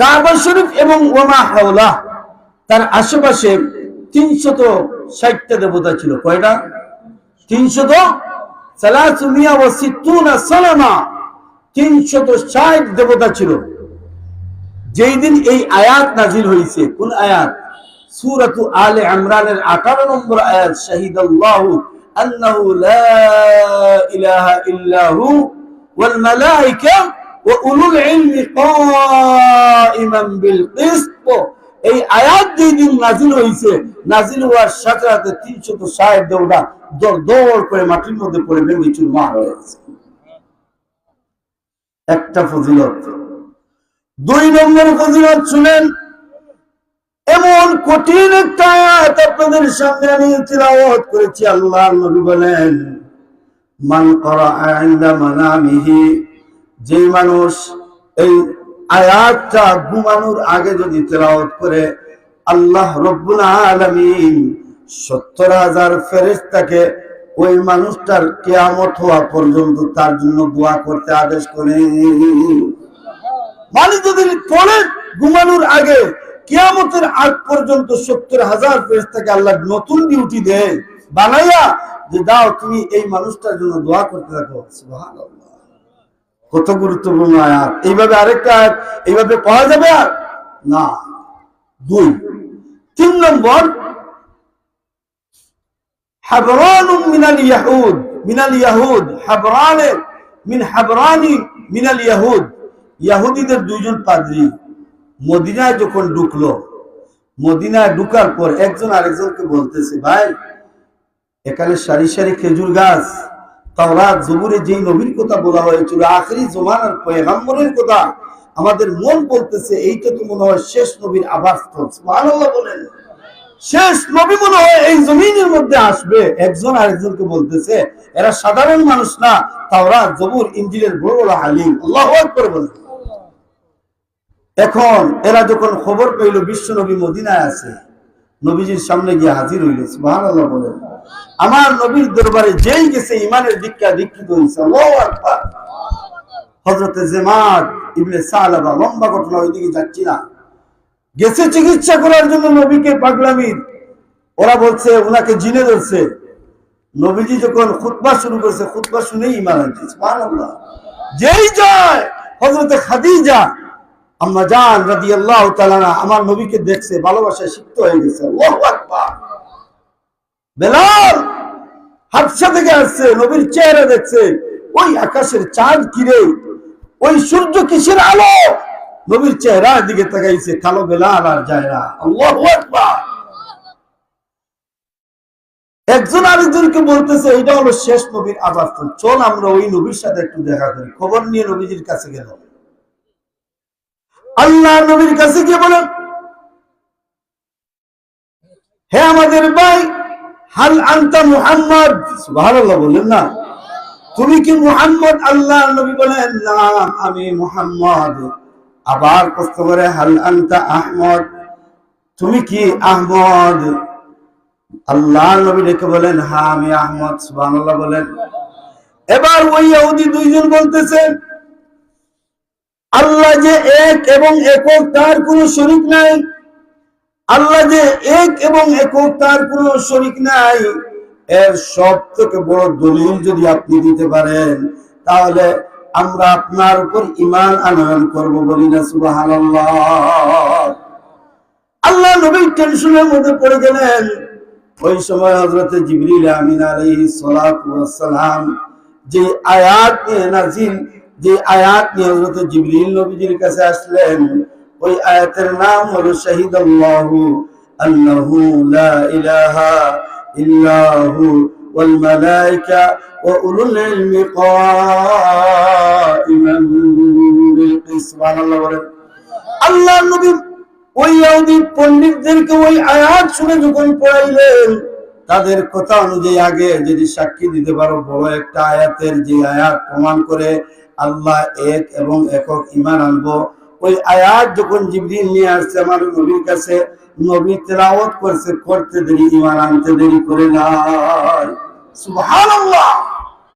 কাবা শরীফ এবং ওমা হাওলা, তার আশেপাশে তিনশত ষাটটা দেবতা ছিল। কয়টা? তিনশত তিনশত দেবতা ছিল। যেই দিন এই আয়াত কোন আলে ইমরানের 18 নম্বর আয়াত আল্লাহু এই আয়াত নাজিল হয়েছে নাজিল হওয়ার সাথে সাথে 360 দেবতা দৌড় করে মাটির মধ্যে পড়ে ভেঙে হয়ে গেছে। একটা ফজিলত। দুই নম্বর ফজিলত শুনেন, এমন কঠিন একটা আয়াত আপনাদের সামনে আমি তিলাওয়াত করেছি আল্লাহ নবী বলেন, মান করা আইন্দা যে মানুষ এই আয়াতটা ঘুমানোর আগে যদি তেলাওয়াত করে, আল্লাহ রব্বুল আলামিন সত্তর হাজার ফেরেশতাকে ওই মানুষটার কেয়ামত হওয়া পর্যন্ত তার জন্য দোয়া করতে আদেশ করে। মানে যদি পড়ে ঘুমানোর আগে কেয়ামতের আগ পর্যন্ত সত্তর হাজার ফেরেশতাকে আল্লাহ নতুন ডিউটি দেয়, বানাইয়া যে, দাও, তুমি এই মানুষটার জন্য দোয়া করতে থাকো। সুবহানাল্লাহ। কত গুরুত্বপূর্ণ আয়াত? এইভাবে আরেকটা আয়াত, এইভাবে পড়া যাবে আর? না। দুই। তিন নম্বর মদিনায় যখন ঢুকলো, মদিনায় ঢুকার পর একজন আরেকজনকে বলতেছে, ভাই এখানে সারি সারি খেজুর গাছ তাওরাত জবুরে যেই নবীর কথা বলা হয়েছিল, আখরি জমানার পয়গাম্বরের কথা আমাদের মন বলতেছে, এইটা তো মনে হয় শেষ নবীর আবাস বলেন। শেষ নবী মনে হয় এই জমিনের মধ্যে আসবে। একজন আরেকজনকে বলতেছে, এরা সাধারণ মানুষ না, তাওরাত জবুর ইঞ্জিলের বড় আলিম। আল্লাহু আকবার বলেন। এখন এরা যখন খবর পেল বিশ্ব নবী মদিনায় আছে, নবীজির সামনে গিয়ে হাজির হইল, সুবহানাল্লাহ বলেন। আমার নবীর দরবারে যেই গেছে ইমানের দীক্ষা দীক্ষিত হয়েছে আকবার। জেমাত ইবনে সালাবা লম্বা ঘটনা ওইদিকে যাচ্ছি না। গেছে চিকিৎসা করার জন্য নবীকে পাগলামির ওরা বলছে ওনাকে জিনে ধরছে। নবীজি যখন খুতবা শুরু করছে, খুতবা শুনেই ইমান আনছে যেই যায়, হযরতে খাদিজা, আম্মা জান রাদিয়াল্লাহু তাআলা আমার নবীকে দেখছে ভালোবাসা সিক্ত হয়ে গেছে, আল্লাহু আকবার। বেলাল হাবশা থেকে আসছে, নবীর চেহারা দেখছে। ওই আকাশের চাঁদ কিরে ওই সূর্য কিসের আলো? নবীর চেহারার দিকে তাকাইছে, কালো বেলাল আর যায় না। একজন আরেকজনকে বলতেছে এটা হলো শেষ নবীর আবাসস্থল চল আমরা ওই নবীর সাথে একটু দেখা করি। খবর নিয়ে নবীজির কাছে গেল। আল্লাহ নবীর কাছে গিয়ে বলেন হে আমাদের ভাই হাল আনতা মুহাম্মদ? সুবহানাল্লাহ, বললেন না। তুমি কি মুহাম্মদ? আল্লাহ নবী বলেন, না, আমি মুহাম্মদ। আবার প্রশ্ন করে, হাল আনতা আহমদ? তুমি কি আহমদ? আল্লাহ নবী ডেকে বলেন হ্যাঁ আমি আহমদ। সুবহানাল্লাহ বলেন। এবার ওই ইহুদি দুইজন বলতেছে, আল্লাহ যে এক এবং একক, তার কোনো শরিক নাই। আল্লাহ যে এক এবং একক তার কোনো শরিক নাই। এর সব থেকে বড় দলিল যদি আপনি দিতে পারেন, তাহলে আমরা আপনার উপর ইমান আনয়ন করব বলি না, সুবহানাল্লাহ। আল্লাহ নবী টেনশনের মধ্যে পড়ে গেলেন। ওই সময় হযরতে জিবরিল আমিন ওয়াস সালাম যে আয়াত নিয়ে নাজিল যে আয়াত নিয়ে হযরত জিবরিল নবীজির কাছে আসলেন ওই আয়াতের নাম হলো শাহিদাল্লাহু ওই আয়াত শুনে যখন পড়াইলেন, তাদের কথা অনুযায়ী আগে যদি সাক্ষী দিতে পারো, বড় একটা আয়াতের যে আয়াত প্রমাণ করে আল্লাহ এক এবং একক ইমান আনব। ওই আয়াত যখন জিবরিল নিয়ে আসছে আমার নবীর কাছে, নবী তেলাওয়াত করছে, করতে দেরি ইমান আনতে দেরি করে নাই। সুবহানাল্লাহ!